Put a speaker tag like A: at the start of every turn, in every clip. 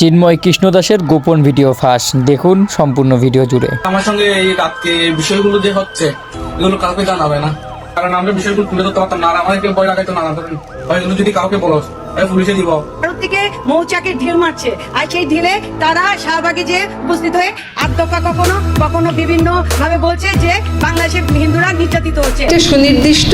A: চিন্ময় কৃষ্ণদাসের গোপন ভিডিও ফাঁস। দেখুন সম্পূর্ণ ভিডিও জুড়ে।
B: আমার সঙ্গে এই রাতকে বিষয়গুলো যে হচ্ছে এগুলো কাউকে জানাবে না। কারণ আমরা বিষয়গুলো তুলে ধরতে পারতাম না আর আমাদেরকে ভয় লাগাইতো না এগুলো যদি কাউকে বলো আমি পুলিশে দিব।
C: ভারত থেকে মৌচাকের ঢিল মারছে আর সেই ঢিলে তারা শাহবাগে যে উপস্থিত হয়ে আত্মপা কখনো কখনো বিভিন্ন ভাবে বলছে যে বাংলাদেশের হিন্দুরা নির্যাতিত হচ্ছে।
D: সুনির্দিষ্ট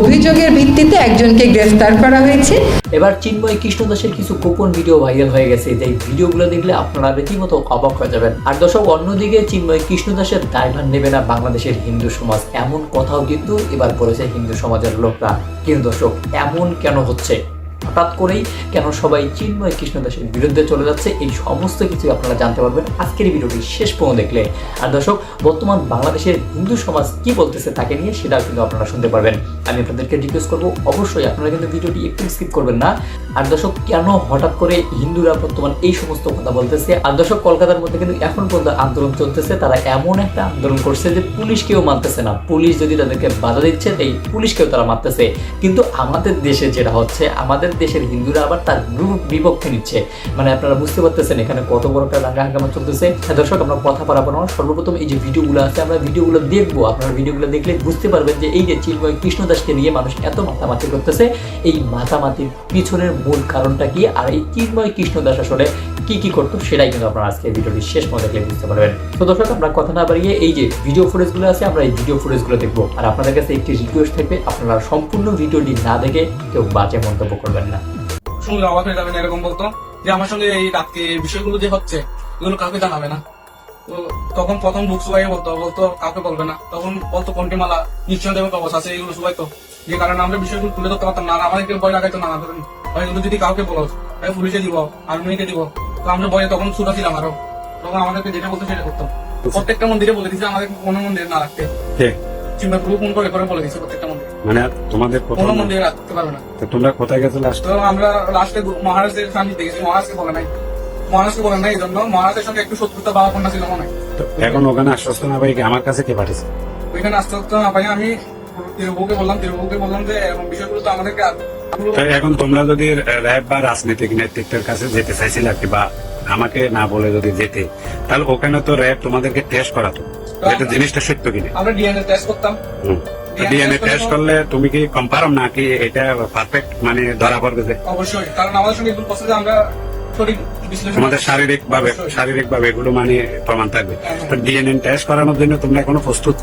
D: অভিযোগের ভিত্তিতে একজনকে গ্রেফতার করা হয়েছে।
E: এবার চিন্ময় কৃষ্ণদাসের কিছু গোপন ভিডিও ভাইরাল হয়ে গেছে। যে ভিডিওগুলো দেখলে আপনারা রীতিমতো অবাক হয়ে যাবেন। আর দর্শক অন্যদিকে চিন্ময় কৃষ্ণদাসের দায়ভার নেবে না বাংলাদেশের হিন্দু সমাজ। এমন কথাও কিন্তু এবার বলেছে হিন্দু সমাজের লোকরা। কিন্তু দর্শক এমন কেন হচ্ছে? হঠাৎ করেই কেন সবাই চিন্ময় কৃষ্ণদাসের বিরুদ্ধে চলে যাচ্ছে, এই সমস্ত কিছু আপনারা জানতে পারবেন আজকের ভিডিওটি শেষ পর্যন্ত দেখলে। আর দর্শক, বর্তমান বাংলাদেশের হিন্দু সমাজ কি বলতেছে তাকে নিয়ে সেটাও কিন্তু আপনারা শুনতে পারবেন। আমি আপনাদেরকে রিকোয়েস্ট করব, অবশ্যই আপনারা কিন্তু ভিডিওটি একটু স্কিপ করবেন না। আর দর্শক, কেন হঠাৎ করে হিন্দুরা বর্তমান এই সমস্ত কথা বলতেছে? আর দর্শক, কলকাতার মধ্যে কিন্তু এখন পর্যন্ত আন্দোলন চলতেছে। তারা এমন একটা আন্দোলন করছে যে পুলিশকেও মানতেছে না। পুলিশ যদি তাদেরকে বাধা দিচ্ছে, এই পুলিশকেও তারা মারতেছে। কিন্তু আমাদের দেশে যেটা হচ্ছে, আমাদের দেশের হিন্দুরা আবার তার বিপ- বিপক্ষে নিচ্ছে। মানে আপনারা বুঝতে পারতেছেন এখানে কত বড় একটা দাঙ্গা হাঙ্গামা চলতেছে। হ্যাঁ, দর্শক আমরা কথা পারাবো না। সর্বপ্রথম এই যে ভিডিওগুলো আছে আমরা ভিডিওগুলো দেখব। আপনারা ভিডিওগুলো দেখলে বুঝতে পারবেন যে এই যে চিন্ময় কৃষ্ণদাসকে নিয়ে মানুষ এত মাতামাতি করতেছে। এই মাতামাতির পিছনের মূল কারণটা কি? আর এই চিন্ময় কৃষ্ণদাস আসলে কি কি করতো? সেটাই কিন্তু আপনারা আজকে ভিডিওটি শেষ পর্যন্ত দেখলে বুঝতে পারবেন। তো দর্শক আমরা কথা না বাড়িয়ে এই যে ভিডিও ফুটেজগুলো আছে আমরা এই ভিডিও ফুটেজগুলো দেখব। আর আপনাদের কাছে একটি রিকোয়েস্ট থাকবে আপনারা সম্পূর্ণ ভিডিওটি না দেখে কেউ বাজে মন্তব্য করবেন না।
B: শুনলে অবাক হয়ে যাবেন এরকম বলতো। যে আমার সঙ্গে এই রাতকে বিষয়গুলো যে হচ্ছে এগুলো কাউকে জানাবে না। তো তখন প্রথম বুক সবাই বলতো বলতো কাউকে বলবে না। তখন বলতো কন্টিমালা নিশ্চয় দেবেন অবস্থা আছে এগুলো সবাই তো যে কারণে আমরা বিষয়গুলো তুলে ধরতে পারতাম না। আমাদেরকে ভয় লাগাইতো না ধরেন। এগুলো যদি কাউকে বলো পুলিশে দিব আর্মিকে দিব তো আমরা ভয়ে তখন ছুটা ছিলাম আরও। তখন আমাদেরকে যেটা বলতো সেটা করতাম। প্রত্যেকটা মন্দিরে বলে দিচ্ছে আমাদের কোনো মন্দিরে না রাখতে।
F: কে?
B: চিন্তাপুরু ফোন করে করে বলে দিচ্ছে প্রত্যেকটা
F: মানে তোমাদের
B: কোনো মন্দিরে রাখতে পারবে না।
F: তো তোমরা কোথায় গেছো লাস্ট
B: তো আমরা লাস্টে মহারাজদের সামনে দেখেছি মহারাজকে বলে নাই। মহারাজকে বলে নাই এই জন্য মহারাজের সঙ্গে একটু শত্রুতা কন্যা ছিল মনে
F: তো এখন ওখানে আশ্বস্ত না ভাই আমার কাছে কে পাঠিয়েছে?
B: ওইখানে আস্তে না পাই আমি তিরুবুকে বললাম তিরুবুকে বললাম যে এরকম বিষয়গুলো তো আমাদেরকে
F: এখন তোমরা যদি র্যাব বা রাজনৈতিক নেতৃত্বের কাছে যেতে চাইছিলে আর কি বা আমাকে না বলে যদি যেতে তাহলে ওখানে তো র্যাব তোমাদেরকে টেস্ট করাতো। এটা জিনিসটা সত্য কিনা?
B: আমরা ডিএনএ টেস্ট করতাম।
F: ডিএনএ টেস্ট করলে তুমি কি কনফার্ম নাকি এটা পারফেক্ট মানে ধরা পড়বে যে?
B: অবশ্যই কারণ আমাদের সঙ্গে প্রসেসে আমরা
F: শারীরিক ভাবে শারীরিক ভাবে এগুলো মানে প্রমাণ থাকবে। তো ডিএনএ টেস্ট করানোর জন্য তোমরা এখনও প্রস্তুত?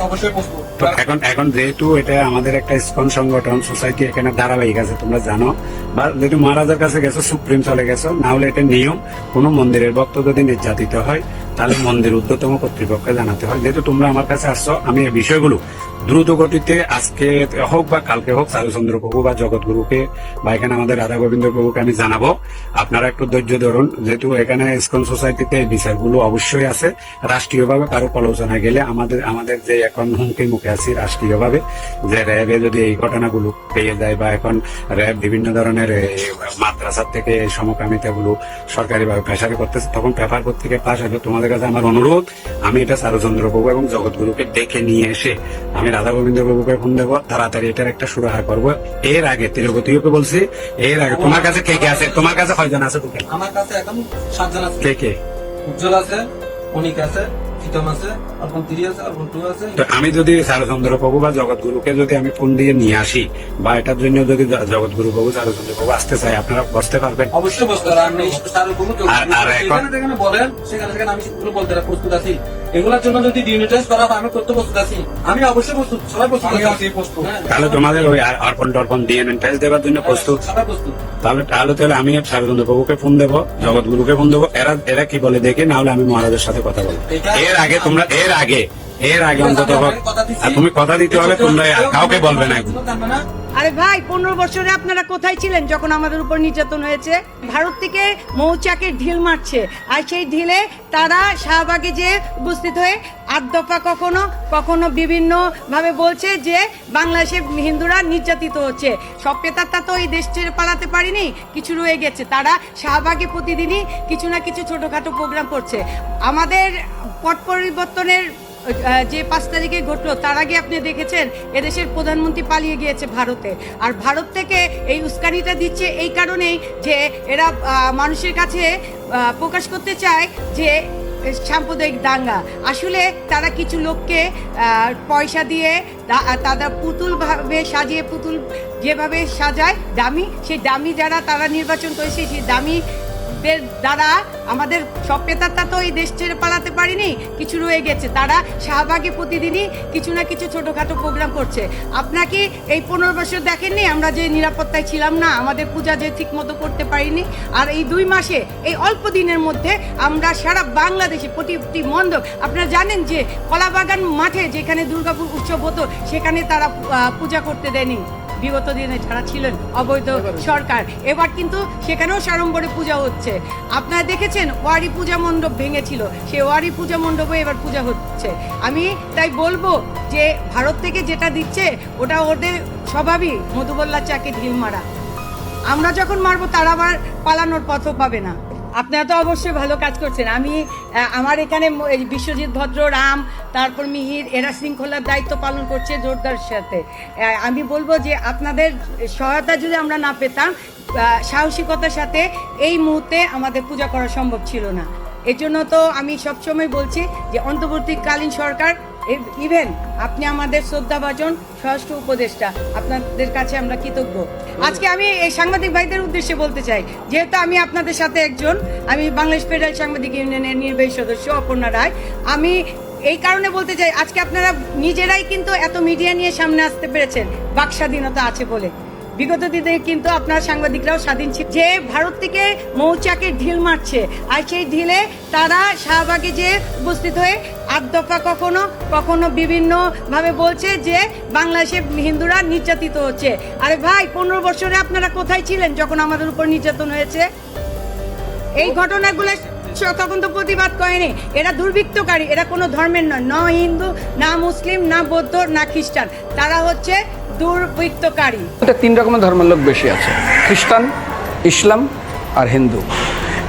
F: তো এখন এখন যেহেতু এটা আমাদের একটা ইস্কন সংগঠন সোসাইটি এখানে ধারাবাহিক আছে তোমরা জানো। বা যেহেতু মহারাজার কাছে গেছো সুপ্রিম চলে গেছো না হলে এটা নিয়ম। কোন মন্দিরের ভক্ত যদি নির্যাতিত হয় তাহলে মন্দির ঊর্ধ্বতম কর্তৃপক্ষকে জানাতে হয়। যেহেতু তোমরা আমার কাছে আসছো, আমি এই বিষয়গুলো দ্রুত গতিতে আজকে হোক বা কালকে হোক চারুচন্দ্র প্রভু বা জগৎগুরুকে বা এখানে আমাদের রাধা গোবিন্দ প্রভুকে আমি জানাব। আপনারা একটু ধৈর্য ধরুন, যেহেতু এখানে ইস্কন সোসাইটিতে এই বিচারগুলো অবশ্যই আছে। রাষ্ট্রীয়ভাবে কারও প্রলোচনায় গেলে আমাদের আমাদের যে এখন হুমকির মুখে আছি রাষ্ট্রীয়ভাবে, যে র্যাবে যদি এই ঘটনাগুলো পেয়ে যায় বা এখন র্যাব বিভিন্ন ধরনের মাদ্রাসার থেকে এই সমকামিতাগুলো সরকারিভাবে প্রেসারে করতেছে, তখন পেপার পত্রিকা পাশ হবে তোমাদের কাছে আমার অনুরোধ আমি এটা সারচন্দ্র প্রভু এবং জগৎগুরুকে ডেকে নিয়ে এসে আমি রাধা গোবিন্দ প্রভুকে ফোন দেবো তাড়াতাড়ি এটার একটা সুরাহা করব। এর আগে তিরুপতিকে বলছি এর আগে তোমার কাছে কে কে আছে? তোমার কাছে কয়জন আছে?
B: আমার কাছে এখন সাতজন আছে।
F: কে কে?
B: উজ্জ্বল আছে অনিক আছে
F: আমি যদি চারুচন্দ্র প্রভু বা জগৎগুরুকে যদি আমি ফোন দিয়ে নিয়ে আসি বা এটার জন্য যদি জগৎগুরু প্রভু চারুচন্দ্র প্রভু আসতে চাই আপনারা বসতে পারবেন?
B: অবশ্যই বসতে
F: আর- এখন-
B: বলেন সেখানে আমি বলতে প্রস্তুত আছি। এগুলোর জন্য যদি টেস্ট করা আমি করতে প্রস্তুত আছি। আমি অবশ্যই প্রস্তুত সবাই প্রস্তুত আমি আছি। প্রস্তুত।
F: তাহলে তোমাদের ওই অর্পণ টর্পণ টেস্ট দেওয়ার জন্য প্রস্তুত?
B: সবাই প্রস্তুত।
F: তাহলে তাহলে তাহলে আমি চারুচন্দ্র প্রভুকে ফোন দেবো জগৎগুরুকে ফোন দেবো। এরা এরা কি বলে দেখে না হলে আমি মহারাজের সাথে কথা বলব। এর আগে তোমরা এর আগে এর আগে অন্তত আর তুমি কথা দিতে হলে তোমরা কাউকে বলবে না এখন।
C: আরে ভাই, পনেরো বছরে আপনারা কোথায় ছিলেন যখন আমাদের উপর নির্যাতন হয়েছে? ভারত থেকে মৌচাকের ঢিল মারছে। আর সেই ঢিলে তারা শাহবাগে যে উপস্থিত হয়ে আট দফা কখনো কখনো বিভিন্ন ভাবে বলছে যে বাংলাদেশের হিন্দুরা নির্যাতিত হচ্ছে। সব পেতারটা তো এই দেশ ছেড়ে পালাতে পারিনি, কিছু রয়ে গেছে। তারা শাহবাগে প্রতিদিনই কিছু না কিছু ছোটোখাটো প্রোগ্রাম করছে। আমাদের পট পরিবর্তনের যে পাঁচ তারিখে ঘটলো, তার আগে আপনি দেখেছেন এদেশের প্রধানমন্ত্রী পালিয়ে গিয়েছে ভারতে। আর ভারত থেকে এই উস্কানিটা দিচ্ছে এই কারণেই যে এরা মানুষের কাছে প্রকাশ করতে চায় যে সাম্প্রদায়িক দাঙ্গা। আসলে তারা কিছু লোককে পয়সা দিয়ে তারা পুতুল ভাবে সাজিয়ে, পুতুল যেভাবে সাজায়, দামি, সেই দামি যারা তারা নির্বাচন করেছে, সেই দামি দ্বারা আমাদের সব পেতারটা তো এই দেশ ছেড়ে পালাতে পারিনি, কিছু রয়ে গেছে। তারা শাহবাগে প্রতিদিনই কিছু না কিছু ছোটোখাটো প্রোগ্রাম করছে। আপনাকে এই পনেরো বছর দেখেননি? আমরা যে নিরাপত্তায় ছিলাম না, আমাদের পূজা যে ঠিক মতো করতে পারিনি। আর এই দুই মাসে, এই অল্প দিনের মধ্যে আমরা সারা বাংলাদেশে প্রতিটি মণ্ডপ, আপনারা জানেন যে কলাবাগান মাঠে যেখানে দুর্গাপুর উৎসব হতো, সেখানে তারা পূজা করতে দেয়নি। বিগত দিনে যারা ছিলেন অবৈধ সরকার, এবার কিন্তু সেখানেও সাড়ম্বরে পূজা হচ্ছে। আপনারা দেখেছেন, ওয়ারি পূজা মণ্ডপ ভেঙেছিল। সেই ওয়ারি পূজা মণ্ডপে এবার পূজা হচ্ছে। আমি তাই বলব যে, ভারত থেকে যেটা দিচ্ছে, ওটা ওদের স্বভাবই। মধুবল্লা চাকে ঢিল মারা। আমরা যখন মারবো, তারা আবার পালানোর পথও পাবে না। আপনারা তো অবশ্যই ভালো কাজ করছেন। আমি আমার এখানে বিশ্বজিৎ ভদ্র রাম তারপর মিহির, এরা শৃঙ্খলার দায়িত্ব পালন করছে জোরদার সাথে। আমি বলব যে আপনাদের সহায়তা যদি আমরা না পেতাম সাহসিকতার সাথে এই মুহূর্তে আমাদের পূজা করা সম্ভব ছিল না। এর জন্য তো আমি সবসময় বলছি যে অন্তর্বর্তীকালীন সরকার ইভেন আপনি আমাদের শ্রদ্ধাভাজন, স্বরাষ্ট্র উপদেষ্টা, আপনাদের কাছে আমরা কৃতজ্ঞ। আজকে আমি এই সাংবাদিক ভাইদের উদ্দেশ্যে বলতে চাই, যেহেতু আমি আপনাদের সাথে একজন, আমি বাংলাদেশ ফেডারেল সাংবাদিক ইউনিয়নের নির্বাহী সদস্য অপর্ণা রায়। আমি এই কারণে বলতে চাই, আজকে আপনারা নিজেরাই কিন্তু এত মিডিয়া নিয়ে সামনে আসতে পেরেছেন। বাক স্বাধীনতা আছে বলে। বিগত দিনে কিন্তু আপনার সাংবাদিকরাও স্বাধীন ছিল। যে ভারত থেকে মৌচাকে ঢিল মারছে, আর সেই ঢিলে তারা শাহবাগে যে উপস্থিত হয়ে আট দফা কখনো কখনো বিভিন্নভাবে বলছে যে বাংলাদেশে হিন্দুরা নির্যাতিত হচ্ছে। আরে ভাই, পনেরো বছরে আপনারা কোথায় ছিলেন যখন আমাদের উপর নির্যাতন হয়েছে? এই ঘটনাগুলো তখন তো প্রতিবাদ করেনি। এরা দুর্বৃত্তকারী, এরা কোনো ধর্মের নয়। না হিন্দু, না মুসলিম, না বৌদ্ধ, না খ্রিস্টান। তারা হচ্ছে দুর্বৃত্তকারী।
G: তিন রকমের ধর্মের লোক বেশি আছে। খ্রিস্টান, ইসলাম আর হিন্দু।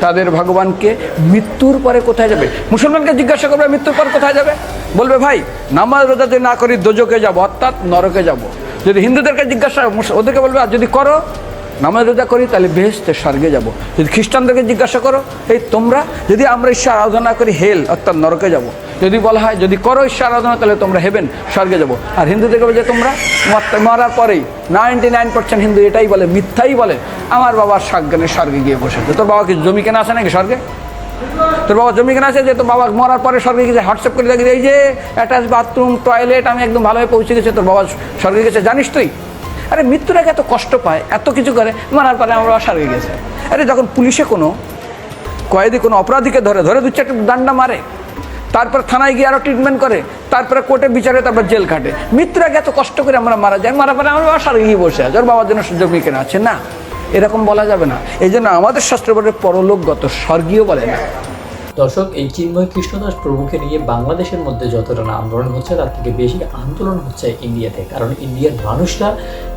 G: তাদের ভগবানকে মৃত্যুর পরে কোথায় যাবে? মুসলমানকে জিজ্ঞাসা করবে, মৃত্যুর পর কোথায় যাবে? বলবে, ভাই, নামাজ রোজা যদি না করি দোজকে যাব, অর্থাৎ নরকে যাব। যদি হিন্দুদেরকে জিজ্ঞাসা ওদেরকে বলবে, আর যদি করো, নামাজ রোজা করি, তাহলে বেহেস্তে স্বর্গে যাব। যদি খ্রিস্টানদেরকে জিজ্ঞাসা করো, এই তোমরা? যদি আমরা ঈশ্বর আরাধনা করি, হেল, অর্থাৎ নরকে যাব। যদি বলা হয়, যদি করো ঈশ্বর আরাধনা, তাহলে তোমরা হেবেন, স্বর্গে যাব। আর হিন্দুদেরকে বলে তোমরা মর- মরার পরেই নাইনটি নাইন পার্সেন্ট হিন্দু এটাই বলে, মিথ্যাই বলে। আমার বাবার সজ্ঞানে স্বর্গে গিয়ে বসেছে। তোর বাবা কি জমি কেনা আছে নাকি স্বর্গে? তোর বাবা জমি কেনা আছে যে তোর বাবা মরার পরে স্বর্গে গেছে হোয়াটসঅ্যাপ করে দেখি এই যে অ্যাটাচ বাথরুম, টয়লেট, আমি একদম ভালোভাবে পৌঁছে গেছে, তোর বাবা স্বর্গে গেছে। জানিস তুই? আরে মৃত্যুর এত কষ্ট পায়, এত কিছু করে, মারার পরে আমার বাবা স্বর্গে গেছে। আরে যখন পুলিশে কোনো, কয়েদি কোনো অপরাধীকে ধরে ধরে দু চারটে দান্ডা মারে, তারপর থানায় গিয়ে আরও ট্রিটমেন্ট করে, তারপরে কোর্টে বিচারে, তারপর জেল কাটে মৃত্যুর এত কষ্ট করে আমরা মারা যাই মারা পরে আমার স্বর্গে গিয়ে বসে আছে, ওর বাবার জন্য জমি কেনা আছে, না। এরকম বলা যাবে না। এই জন্য আমাদের শাস্ত্র বলে পরলোকগত স্বর্গীয় বলে না।
E: দর্শক, এই চিন্ময় কৃষ্ণদাস প্রভুকে নিয়ে বাংলাদেশের মধ্যে যতটা আন্দোলন হচ্ছে, তার থেকে বেশি আন্দোলন হচ্ছে ইন্ডিয়াতে। কারণ ইন্ডিয়ার মানুষরা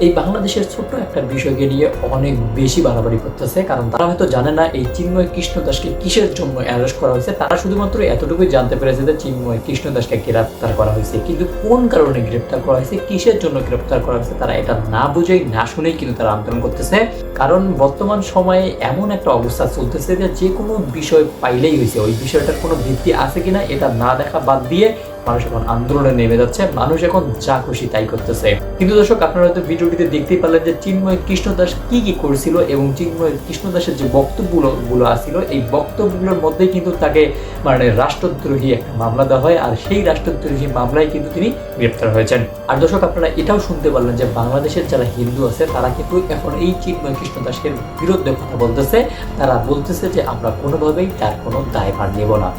E: এই বাংলাদেশের ছোট্ট একটা বিষয়কে নিয়ে অনেক বেশি বাড়াবাড়ি করতেছে। কারণ তারা হয়তো জানে না, এই চিন্ময় কৃষ্ণদাসকে কিসের জন্য অ্যারেস্ট করা হয়েছে? তারা শুধুমাত্র এতটুকুই জানতে পেরেছে যে চিন্ময় কৃষ্ণদাসকে গ্রেপ্তার করা হয়েছে। কিন্তু কোন কারণে গ্রেপ্তার করা হয়েছে, কিসের জন্য গ্রেপ্তার করা হয়েছে, তারা এটা না বুঝেই, না শুনেই কিন্তু তারা আন্দোলন করতেছে। কারণ বর্তমান সময়ে এমন একটা অবস্থা চলতেছে যে যে কোনো বিষয় পাইলেই হয়েছে। ওই বিষয়টার কোনো ভিত্তি আছে কিনা এটা না দেখা বাদ দিয়ে মানুষ এখন আন্দোলনে নেমে যাচ্ছে, মানুষ এখন যা খুশি তাই করতেছে। কিন্তু দর্শক, আপনারা হয়তো ভিডিওটিতে দেখতেই পারলেন যে চিন্ময় কৃষ্ণদাস কি কি করেছিল এবং চিন্ময় কৃষ্ণদাসের যে বক্তব্যগুলো গুলো আসছিল এই বক্তব্যগুলোর মধ্যে কিন্তু তাকে মানে রাষ্ট্রদ্রোহী একটা মামলা দেওয়া হয় আর সেই রাষ্ট্রদ্রোহী মামলায় কিন্তু তিনি গ্রেপ্তার হয়েছেন। আর দর্শক, আপনারা এটাও শুনতে পারলেন যে বাংলাদেশের যারা হিন্দু আছে, তারা কিন্তু এখন এই চিন্ময় কৃষ্ণদাসের বিরুদ্ধে কথা বলতেছে। তারা বলতেছে যে আমরা কোনোভাবেই তার কোনো দায়ভার নেব না।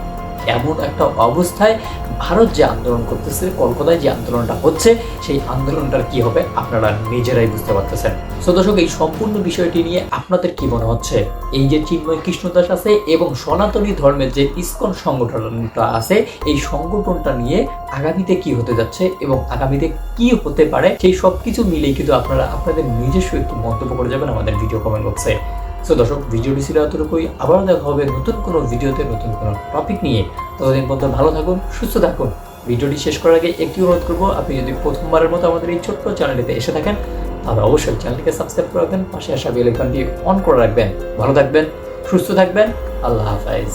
E: এমন একটা অবস্থায় ভারত যে আন্দোলন করতেছে, কলকাতায় যে আন্দোলনটা হচ্ছে, সেই আন্দোলনটার কি হবে আপনারা নিজেরাই বুঝতে পারতেছেন। তো দর্শক, এই সম্পূর্ণ বিষয়টি নিয়ে আপনাদের কি মনে হচ্ছে? এই যে চিন্ময় কৃষ্ণদাস আছে এবং সনাতনী ধর্মের যে ইস্কন সংগঠনটা আছে, এই সংগঠনটা নিয়ে আগামীতে কি হতে যাচ্ছে এবং আগামীতে কি হতে পারে, সেই সব কিছু মিলেই কিন্তু আপনারা, আপনাদের নিজস্ব একটু মন্তব্য করে যাবেন আমাদের ভিডিও কমেন্ট বক্সে সো দর্শক ভিডিওটি ছিল এতটুকুই। আবার দেখা হবে নতুন কোনো ভিডিওতে নতুন কোনো টপিক নিয়ে। ততদিন পর্যন্ত ভালো থাকুন, সুস্থ থাকুন। ভিডিওটি শেষ করার আগে একটি অনুরোধ করব, আপনি যদি প্রথমবারের মতো আমাদের এই ছোট্ট চ্যানেলটিতে এসে থাকেন, তাহলে অবশ্যই চ্যানেলটিকে সাবস্ক্রাইব করে রাখবেন, পাশে আসা বেল আইকনটি অন করে রাখবেন। ভালো থাকবেন, সুস্থ থাকবেন। আল্লাহ হাফাইজ